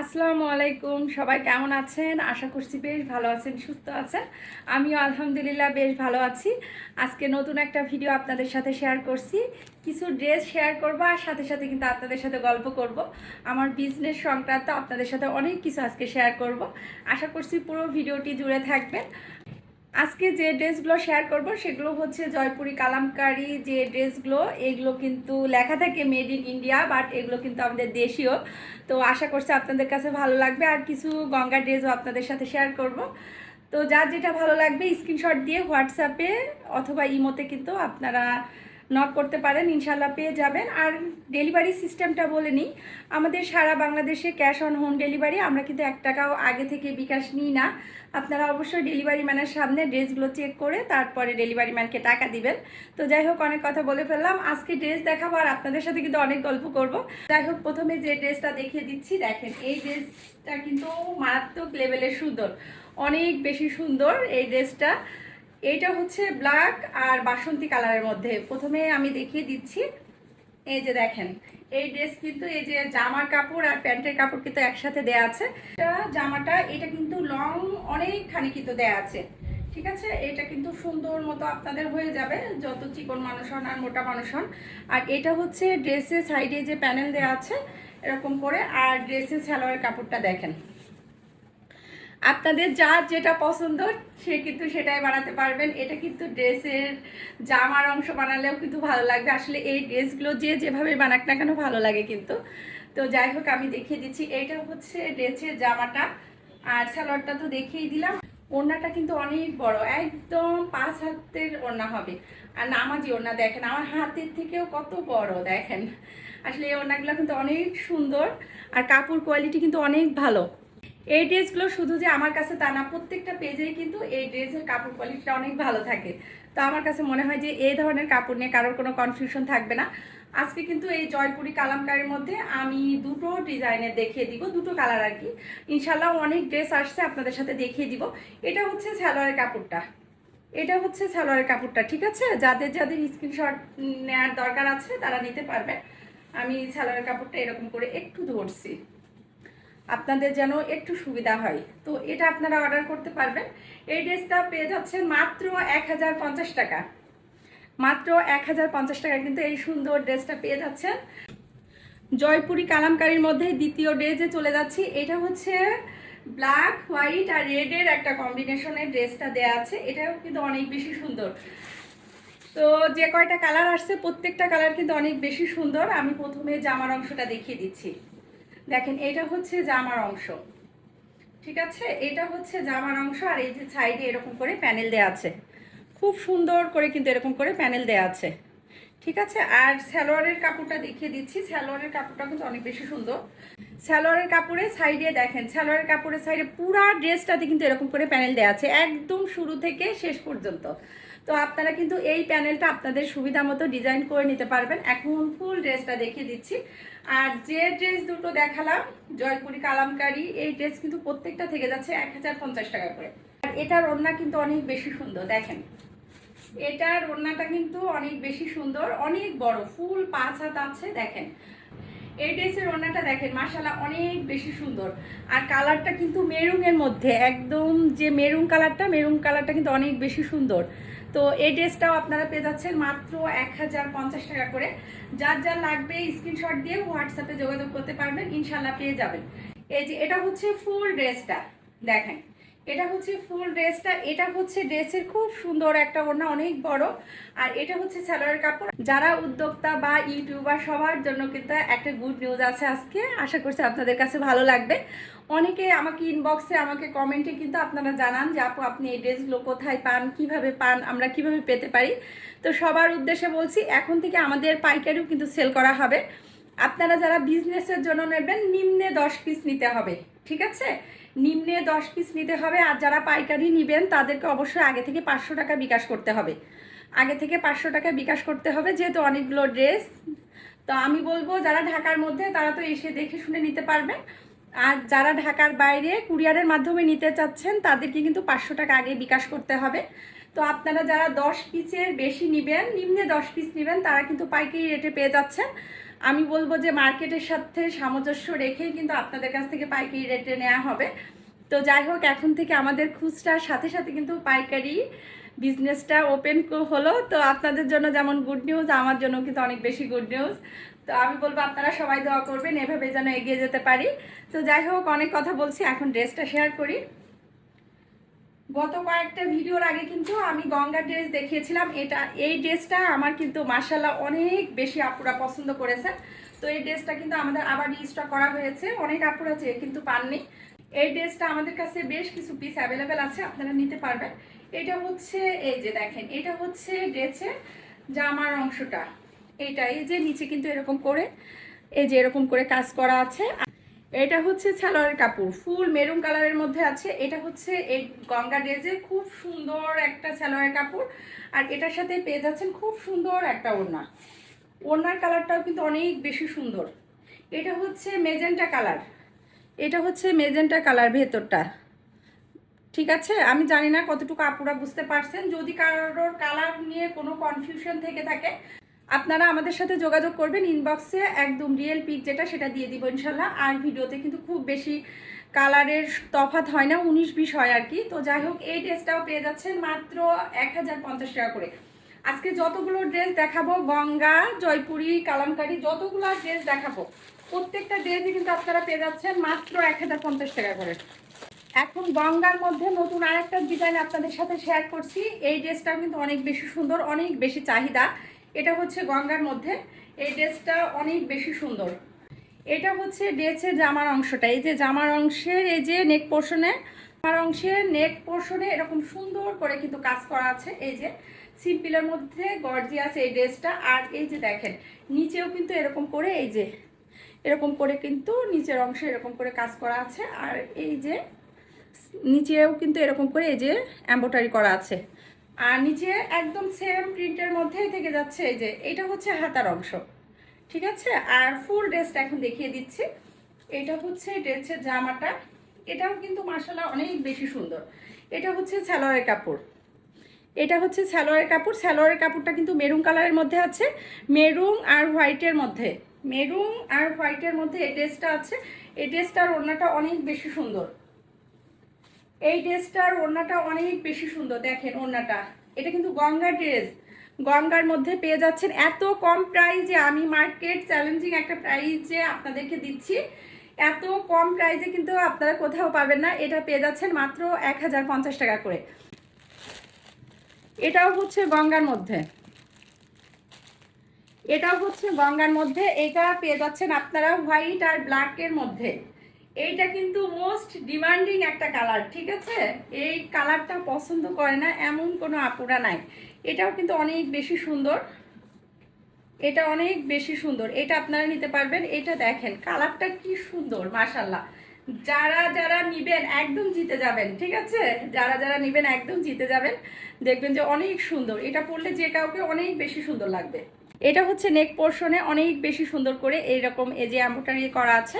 আসসালামু আলাইকুম, সবাই কেমন আছেন? আশা করছি বেশ ভালো আছেন, সুস্থ আছেন। আমিও আলহামদুলিল্লাহ বেশ ভালো আছি। আজকে নতুন একটা ভিডিও আপনাদের সাথে শেয়ার করছি। কিছু ড্রেস শেয়ার করব আর সাথে সাথে কিন্তু আপনাদের সাথে গল্প করব। আমার বিজনেস সংক্রান্ত আপনাদের সাথে অনেক কিছু আজকে শেয়ার করব। আশা করছি পুরো ভিডিওটি জুড়ে থাকবেন। আজকে যে ড্রেসগুলো শেয়ার করব, সেগুলো হচ্ছে জয়পুরি কালামকারী যে ড্রেসগুলো, এগুলো কিন্তু লেখা থাকে মেড ইন ইন্ডিয়া বাট এগুলো কিন্তু আমাদের দেশীয়। তো আশা করছি আপনাদের কাছে ভালো লাগবে। আর কিছু গঙ্গা ড্রেসও আপনাদের সাথে শেয়ার করব। তো যার যেটা ভালো লাগবে স্ক্রিনশট দিয়ে হোয়াটসঅ্যাপে অথবা ইমোতে কিন্তু আপনারা নক করতে পারেন ইনশাল্লাহ পেয়ে যাবেন। আর ডেলিভারি সিস্টেমটা বলে নিই, আমাদের সারা বাংলাদেশে ক্যাশ অন হোম ডেলিভারি আমরা কিন্তু এক টাকাও আগে থেকে বিকাশ নিই না। আপনারা অবশ্যই ডেলিভারি ম্যানের সামনে ড্রেসগুলো চেক করে তারপরে ডেলিভারি ম্যানকে টাকা দিবেন। তো যাই হোক, অনেক কথা বলে ফেললাম। আজকে ড্রেস দেখাবো আর আপনাদের সাথে কিন্তু অনেক গল্প করব। যাই হোক, প্রথমে যে ড্রেসটা দেখিয়ে দিচ্ছি, দেখেন, এই ড্রেসটা কিন্তু মারাত্মক লেভেলের সুন্দর। অনেক বেশি সুন্দর এই ড্রেসটা। এইটা হচ্ছে ব্ল্যাক আর বাসন্তী কালারের মধ্যে। প্রথমে আমি দেখিয়ে দিচ্ছি। এই যে দেখেন, এই ড্রেস কিন্তু এই যে জামার কাপড় আর প্যান্টের কাপড় কিন্তু একসাথে দেয়া আছে। এটা জামাটা, এটা কিন্তু লং অনেকখানি কিন্তু দেয়া আছে। ঠিক আছে? এটা কিন্তু সুন্দর মতো আপনাদের হয়ে যাবে, যত চিকন মানুষ হন আর মোটা মানুষ হন। আর এটা হচ্ছে ড্রেসের সাইডে যে প্যানেল দেওয়া আছে, এরকম করে। আর ড্রেসের সালোয়ার কাপড়টা দেখেন। আপনাদের যার যেটা পছন্দ, সে কিন্তু সেটাই বানাতে পারবেন। এটা কিন্তু ড্রেসের জামার অংশ বানালেও কিন্তু ভালো লাগবে। আসলে এই ড্রেসগুলো যে যেভাবে বানাক না কেন ভালো লাগে কিন্তু। তো যাই হোক, আমি দেখিয়ে দিচ্ছি। এইটা হচ্ছে ড্রেসের জামাটা। আর সালোয়ারটা তো দেখিয়েই দিলাম। ওড়নাটা কিন্তু অনেক বড়। একদম পাঁচ হাতের ওড়না হবে। আর নামাজি ওড়না দেখেন, আমার হাতের থেকেও কত বড় দেখেন। আসলে এই ওড়নাগুলো কিন্তু অনেক সুন্দর। আর কাপড় কোয়ালিটি কিন্তু অনেক ভালো। এই ড্রেসগুলো শুধু যে আমার কাছে তা না, প্রত্যেকটা পেজেই কিন্তু এই ড্রেসের কাপড় কোয়ালিটিটা অনেক ভালো থাকে। তো আমার কাছে মনে হয় যে এই ধরনের কাপড় নিয়ে কারোর কোনো কনফিউশন থাকবে না। আজকে কিন্তু এই জয়পুরি কালামকারের মধ্যে আমি দুটো ডিজাইনের দেখিয়ে দিব, দুটো কালার আর কি। ইনশাল্লাহ অনেক ড্রেস আসছে, আপনাদের সাথে দেখিয়ে দিব। এটা হচ্ছে সালোয়ারের কাপড়টা। এটা হচ্ছে সালোয়ারের কাপড়টা, ঠিক আছে? যাদের যাদের স্ক্রিনশট নেওয়ার দরকার আছে, তারা নিতে পারবে। আমি সালোয়ারের কাপড়টা এরকম করে একটু ধরছি। আপনাদের যেন একটু সুবিধা হয়। তো এটা আপনারা অর্ডার করতে পারবেন। এই ড্রেসটা পেয়ে যাচ্ছেন মাত্র এক হাজার পঞ্চাশ টাকা। মাত্র এক হাজার পঞ্চাশ টাকা কিন্তু এই সুন্দর ড্রেসটা পেয়ে যাচ্ছেন। জয়পুরি কালামকারির মধ্যে দ্বিতীয় ড্রেসে চলে যাচ্ছি। এটা হচ্ছে ব্ল্যাক হোয়াইট আর রেডের একটা কম্বিনেশনের ড্রেসটা দেয়া আছে। এটাও কিন্তু অনেক বেশি সুন্দর। তো যে কয়টা কালার আসছে, প্রত্যেকটা কালার কিন্তু অনেক বেশি সুন্দর। আমি প্রথমে জামার অংশটা দেখিয়ে দিচ্ছি। দেখেন, এটা হচ্ছে জামার অংশ। ঠিক আছে? এটা হচ্ছে জামার অংশ আর এই যে সাইডে এরকম করে প্যানেল দেওয়া আছে। খুব সুন্দর করে কিন্তু এরকম করে প্যানেল দেওয়া আছে। ঠিক আছে? আর স্যালোয়ারের কাপড়টা দেখিয়ে দিচ্ছি। স্যালোয়ারের কাপড়টা কিন্তু অনেক বেশি সুন্দর। স্যালোয়ারের কাপড়ে সাইডে দেখেন স্যালোয়ারের কাপড়ের সাইডে পুরা ড্রেসটাতে কিন্তু এরকম করে প্যানেল দেওয়া আছে। একদম শুরু থেকে শেষ পর্যন্ত। তো আপনারা কিন্তু এই প্যানেলটা আপনাদের সুবিধা মতো ডিজাইন করে নিতে পারবেন। এখন ফুল ড্রেসটা দেখিয়ে দিচ্ছি। আর যে ড্রেস দুটো দেখালাম, জয়পুরি কালামকারি, এই ড্রেস কিন্তু প্রত্যেকটা থেকে যাচ্ছে এক হাজার পঞ্চাশ টাকা করে। আর এটার ওড়না কিন্তু অনেক বেশি সুন্দর, দেখেন। এটার ওড়নাটা কিন্তু অনেক বেশি সুন্দর, অনেক বড়, ফুল পাঁচ হাত আছে, দেখেন। এই ড্রেসের ওড়নাটা দেখেন মাসালা অনেক বেশি সুন্দর। আর কালারটা কিন্তু মেরুনের মধ্যে, একদম যে মেরুন কালারটা মেরুন কালারটা কিন্তু অনেক বেশি সুন্দর। তো এই ড্রেসটাও আপনারা পেয়ে যাচ্ছেন মাত্র এক হাজার পঞ্চাশ টাকা করে। যার যা লাগবে স্ক্রিনশট দিয়ে হোয়াটসঅ্যাপে যোগাযোগ করতে পারবেন ইনশাল্লাহ পেয়ে যাবেন। এই যে, এটা হচ্ছে ফুল ড্রেসটা দেখেন এটা হচ্ছে ফুল ড্রেসটা, এটা হচ্ছে ড্রেসের খুব সুন্দর একটা ওড়না, অনেক বড়। আর এটা হচ্ছে স্যালোয়ার কাপড়। যারা উদ্যোক্তা বা ইউটিউবার, সবার জন্য কিন্তু একটা গুড নিউজ আছে আজকে। আশা করছি আপনাদের কাছে ভালো লাগবে। অনেকে আমাকে ইনবক্সে আমাকে কমেন্টে কিন্তু আপনারা জানান যে, আপু, আপনি এই ড্রেসগুলো কোথায় পান? কীভাবে পান? আমরা কীভাবে পেতে পারি? তো সবার উদ্দেশ্যে বলছি, এখন থেকে আমাদের পাইকারিও কিন্তু সেল করা হবে। আপনারা যারা বিজনেসের জন্য নেবেন, নিম্নে দশ পিস নিতে হবে। ঠিক আছে? নিম্নে দশ পিস নিতে হবে, আর যারা পাইকারি নেবেন, তাদেরকে অবশ্যই আগে থেকে পাঁচশো টাকা বিকাশ করতে হবে। আগে থেকে পাঁচশো টাকা বিকাশ করতে হবে, যেহেতু অনেকগুলো ড্রেস। তো আমি বলব, যারা ঢাকার মধ্যে, তারা তো এসে দেখে শুনে নিতে পারবেন। আর যারা ঢাকার বাইরে কুরিয়ারের মাধ্যমে নিতে চাচ্ছেন, তাদেরকে কিন্তু পাঁচশো টাকা আগে বিকাশ করতে হবে। তো আপনারা যারা দশ পিসের বেশি নেবেন, নিম্নে দশ পিস নেবেন, তারা কিন্তু পাইকারি রেটে পেয়ে যাচ্ছেন। আমি বলব যে মার্কেটের সাথে সামঞ্জস্য রেখেই কিন্তু আপনাদের কাছ থেকে পাইকারি রেটে নেওয়া হবে। তো যাই হোক, এখন থেকে আমাদের খুচরার সাথে সাথে কিন্তু পাইকারি বিজনেসটা ওপেন হলো। তো আপনাদের জন্য যেমন গুড নিউজ আমার জন্য কিন্তু অনেক বেশি গুড নিউজ তো আমি বলব আপনারা সবাই দোয়া করবেন এভাবে যেন এগিয়ে যেতে পারি। তো যাই হোক, অনেক কথা বলছি, এখন ড্রেসটা শেয়ার করি। গত কয়েকটা ভিডিওর আগে কিন্তু আমি গঙ্গা ড্রেস দেখিয়েছিলাম। এটা, এই ড্রেসটা আমার কিন্তু মার্শাল্লাহ অনেক বেশি আপুরা পছন্দ করেছেন তো এই ড্রেসটা কিন্তু আমাদের আবার রিস্টক করা হয়েছে। অনেক আপুরা চেয়ে কিন্তু পাননি। এই ড্রেসটা আমাদের কাছে বেশ কিছু পিস অ্যাভেলেবেল আছে, আপনারা নিতে পারবেন। এটা হচ্ছে, এই যে দেখেন, এটা হচ্ছে ড্রেসের জামার অংশটা। এইটা এই যে নিচে কিন্তু এরকম করে, এই যে এরকম করে কাজ করা আছে। এটা হচ্ছে সালোয়ারের কাপড়। ফুল মেরুন কালারের মধ্যে আছে। এটা হচ্ছে এই গঙ্গা ড্রেসের খুব সুন্দর একটা সালোয়ারের কাপড়। আর এটার সাথে পেয়ে যাচ্ছেন খুব সুন্দর একটা ওড়না। ওড়নার কালারটাও কিন্তু অনেক বেশি সুন্দর। এটা হচ্ছে মেজেন্টা কালার। এটা হচ্ছে মেজেন্টা কালার ভেতরটা। ঠিক আছে? আমি জানি না কতটুকু আপুরা বুঝতে পারছেন। যদি কারোর কালার নিয়ে কোনো কনফিউশন থেকে থাকে আপনারা আমাদের সাথে যোগাযোগ করবেন ইনবক্সে একদম রিয়েল পিক যেটা, সেটা দিয়ে দিব ইনশাল্লাহ। আর ভিডিওতে কিন্তু খুব বেশি কালারের তফাত হয় না, উনিশ বিশ হয় আর কি। তো যাই হোক, এই ড্রেসটাও পেয়ে যাচ্ছেন মাত্র এক হাজার পঞ্চাশ টাকা করে। আজকে যতগুলো ড্রেস দেখাবো, গঙ্গা, জয়পুরি, কালামকারি, যতগুলো ড্রেস দেখাবো, প্রত্যেকটা ড্রেসই কিন্তু আপনারা পেয়ে যাচ্ছেন মাত্র এক হাজার পঞ্চাশ টাকা করে। এখন গঙ্গার মধ্যে নতুন আরেকটা ডিজাইন আপনাদের সাথে শেয়ার করছি। এই ড্রেসটাও কিন্তু অনেক বেশি সুন্দর, অনেক বেশি চাহিদা। এটা হচ্ছে গঙ্গার মধ্যে। এই ড্রেসটা অনেক বেশি সুন্দর। এটা হচ্ছে ড্রেসের জামার অংশটা। এই যে জামার অংশের, এই যে নেক পোর্শনে, জামার অংশের নেক পোর্শনে এরকম সুন্দর করে কিন্তু কাজ করা আছে। এই যে সিম্পলের মধ্যে গর্জিয়াস এই ড্রেসটা। আর এই যে দেখেন, নিচেও কিন্তু এরকম করে, এই যে এরকম করে কিন্তু নিচের অংশে এরকম করে কাজ করা আছে। আর এই যে নিচেও কিন্তু এরকম করে এই যে এম্বোটারি করা আছে। আর নিচে একদম সেম প্রিন্টের মধ্যেই থেকে যাচ্ছে এই যে, এটা হচ্ছে হাতার অংশ, ঠিক আছে? আর ফুল ড্রেসটা এখন দেখিয়ে দিচ্ছি। এটা হচ্ছে ড্রেসের জামাটা। এটাও কিন্তু মার্শাল্লাহ অনেক বেশি সুন্দর। এটা হচ্ছে সালোয়ারের কাপড়। এটা হচ্ছে সালোয়ারের কাপড়। সালোয়ারের কাপড়টা কিন্তু মেরুন কালারের মধ্যে আছে। মেরুন আর হোয়াইটের মধ্যে। মেরুন আর হোয়াইটের মধ্যে এই ড্রেসটা আছে। এই ড্রেসটার ওড়নাটা অনেক বেশি সুন্দর। এই ড্রেসটার ওড়নাটা অনেক বেশি সুন্দর, দেখেন ওড়নাটা। এটা কিন্তু গঙ্গা ড্রেস। গঙ্গার মধ্যে পেয়ে যাচ্ছেন এত কম প্রাইজে আমি মার্কেট চ্যালেঞ্জিং একটা প্রাইজে আপনাদেরকে দিচ্ছি। এত কম প্রাইজে কিন্তু আপনারা কোথাও পাবেন না। এটা পেয়ে যাচ্ছেন মাত্র এক হাজার পঞ্চাশ টাকা করে। এটাও হচ্ছে গঙ্গার মধ্যে। এটাও হচ্ছে গঙ্গার মধ্যে। এটা পেয়ে যাচ্ছেন আপনারা হোয়াইট আর ব্ল্যাকের মধ্যে। এইটা কিন্তু মোস্ট ডিমান্ডিং একটা কালার ঠিক আছে? এই কালারটা পছন্দ করে না, এমন কোনো আপুরা নাই। এটাও কিন্তু অনেক বেশি সুন্দর। এটা অনেক বেশি সুন্দর। এটা আপনারা নিতে পারবেন। এটা দেখেন কালারটা কি সুন্দর মাশাল্লাহ যারা যারা নিবেন, একদম জিতে যাবেন, ঠিক আছে? যারা যারা নিবেন, একদম জিতে যাবেন। দেখবেন যে অনেক সুন্দর। এটা পরলে যে কাউকে অনেক বেশি সুন্দর লাগবে। এটা হচ্ছে নেক পোর্শনে অনেক বেশি সুন্দর করে এইরকম এই যে এম্বোটারি করা আছে,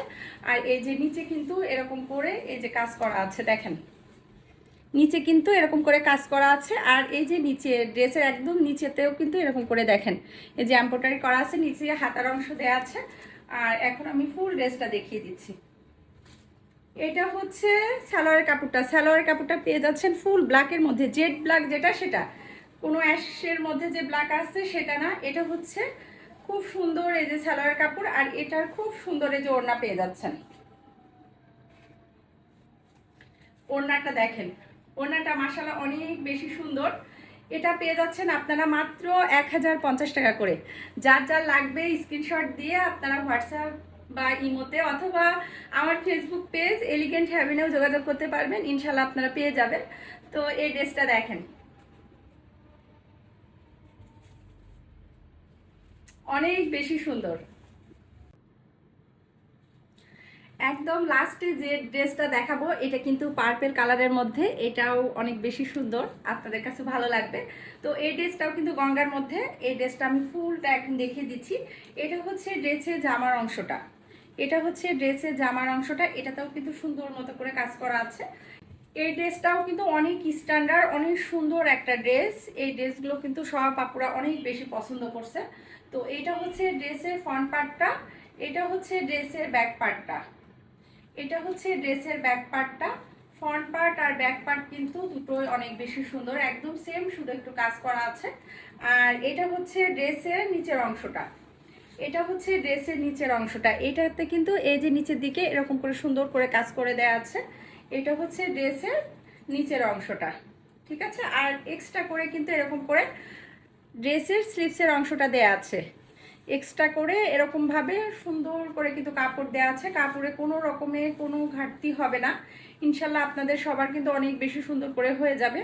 আর এই যে নিচে কিন্তু এরকম করে এই যে কাজ করা আছে, দেখেন। নিচে কিন্তু এরকম করে কাজ করা আছে, আর এই যে নিচে ড্রেসের একদম নিচেতেও কিন্তু এরকম করে দেখেন। এই যে এম্বোটারি করা আছে, নিচে হাতার অংশ দেওয়া আছে, আর এখন আমি ফুল ড্রেসটা দেখিয়ে দিচ্ছি। এটা হচ্ছে সালোয়ারের কাপড়টা। সালোয়ারের কাপড়টা পেয়ে যাচ্ছেন ফুল ব্ল্যাকের মধ্যে জেড ব্ল্যাক যেটা, সেটা। কোনো অ্যাশের মধ্যে যে ব্ল্যাক আসছে সেটা না। এটা হচ্ছে খুব সুন্দর এই যে সালোয়ার কাপড় আর এটার খুব সুন্দর এই যে ওড়না পেয়ে যাচ্ছেন। ওড়নাটা দেখেন। ওড়নাটা মাসালা অনেক বেশি সুন্দর। এটা পেয়ে যাচ্ছেন আপনারা মাত্র এক হাজার পঞ্চাশ টাকা করে। যার যার লাগবে স্ক্রিনশট দিয়ে আপনারা হোয়াটসঅ্যাপ বা ইমোতে অথবা আমার ফেসবুক পেজ এলিগেন্ট হ্যাভেনেও যোগাযোগ করতে পারবেন। ইনশাল্লাহ আপনারা পেয়ে যাবেন। তো এই ড্রেসটা দেখেন। অনেক বেশি সুন্দর। একদম লাস্টে যে ড্রেসটা দেখাবো, এটা কিন্তু পার্পেল কালারের মধ্যে, এটাও অনেক বেশি সুন্দর, আপনাদের কাছে ভালো লাগবে। তো এই ড্রেসটাও কিন্তু গঙ্গার মধ্যে, এই ড্রেসটা আমি ফুলটা এখন দেখিয়ে দিচ্ছি। এটা হচ্ছে ড্রেসের জামার অংশটা। এটা হচ্ছে ড্রেসের জামার অংশটা, এটাতেও কিন্তু সুন্দর মতো করে কাজ করা আছে। এই ড্রেসটাও কিন্তু অনেক স্ট্যান্ডার্ড অনেক সুন্দর একটা ড্রেস। এই ড্রেসগুলো কিন্তু সব আপুরা অনেক বেশি পছন্দ করছে। তো এটা হচ্ছে ড্রেসের ফ্রন্ট পার্টটা এটা হচ্ছে ড্রেসের ব্যাক পার্টটা এটা হচ্ছে ড্রেসের ব্যাক পার্টটা ফ্রন্ট পার্ট আর ব্যাক পার্ট কিন্তু দুটোই অনেক বেশি সুন্দর, একদম সেম শুধু একটু কাজ করা আছে। আর এটা হচ্ছে ড্রেসের নিচের অংশটা। এটা হচ্ছে ড্রেসের নিচের অংশটা। এটাতে কিন্তু এই যে নিচের দিকে এরকম করে সুন্দর করে কাজ করে দেওয়া আছে, এটা হচ্ছে ড্রেসের নিচের অংশটা। ঠিক আছে? আর এক্সট্রা করে কিন্তু এরকম করে ড্রেসের স্লিভসের অংশটা দেয়া আছে। এক্সট্রা করে এরকমভাবে সুন্দর করে কিন্তু কাপড় দেওয়া আছে। কাপড়ে কোনো রকমে কোনো ঘাটতি হবে না। ইনশাল্লাহ আপনাদের সবার কিন্তু অনেক বেশি সুন্দর করে হয়ে যাবে।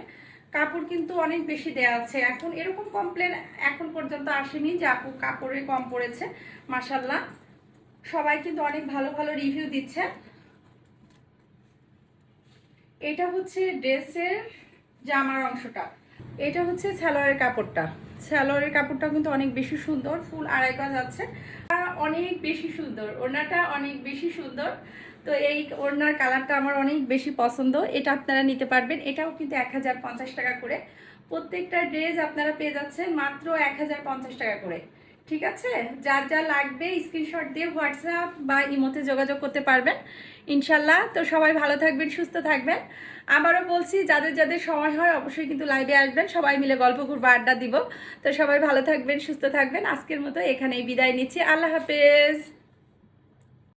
কাপড় কিন্তু অনেক বেশি দেওয়া আছে। এখন এরকম কমপ্লেন এখন পর্যন্ত আসেনি যে আপু কাপড়ে কম পড়েছে। মাসাল্লাহ সবাই কিন্তু অনেক ভালো ভালো রিভিউ দিচ্ছে। এটা হচ্ছে ড্রেসের জামার অংশটা। এটা হচ্ছে সালোয়ারের কাপড়টা। সালোয়ারের কাপড়টা কিন্তু অনেক বেশি সুন্দর, ফুল আড়াই কাজ আছে। অনেক বেশি সুন্দর, ওড়নাটা অনেক বেশি সুন্দর। তো এই ওড়নার কালারটা আমার অনেক বেশি পছন্দ, এটা আপনারা নিতে পারবেন। এটাও কিন্তু এক হাজার পঞ্চাশ টাকা করে। প্রত্যেকটা ড্রেস আপনারা পেয়ে যাচ্ছেন মাত্র এক হাজার পঞ্চাশ টাকা করে। ঠিক আছে? যা যা লাগবে স্ক্রিনশট দিয়ে হোয়াটসঅ্যাপ বা ইমোতে যোগাযোগ করতে পারবেন। ইনশাল্লাহ। তো সবাই ভালো থাকবেন, সুস্থ থাকবেন। আবারও বলছি, যাদের যাদের সময় হয় অবশ্যই কিন্তু লাইভে আসবেন। সবাই মিলে গল্প করব আড্ডা দিব। তো সবাই ভালো থাকবেন, সুস্থ থাকবেন। আজকের মতো এখানেই বিদায় নিচ্ছি। আল্লাহ হাফেজ।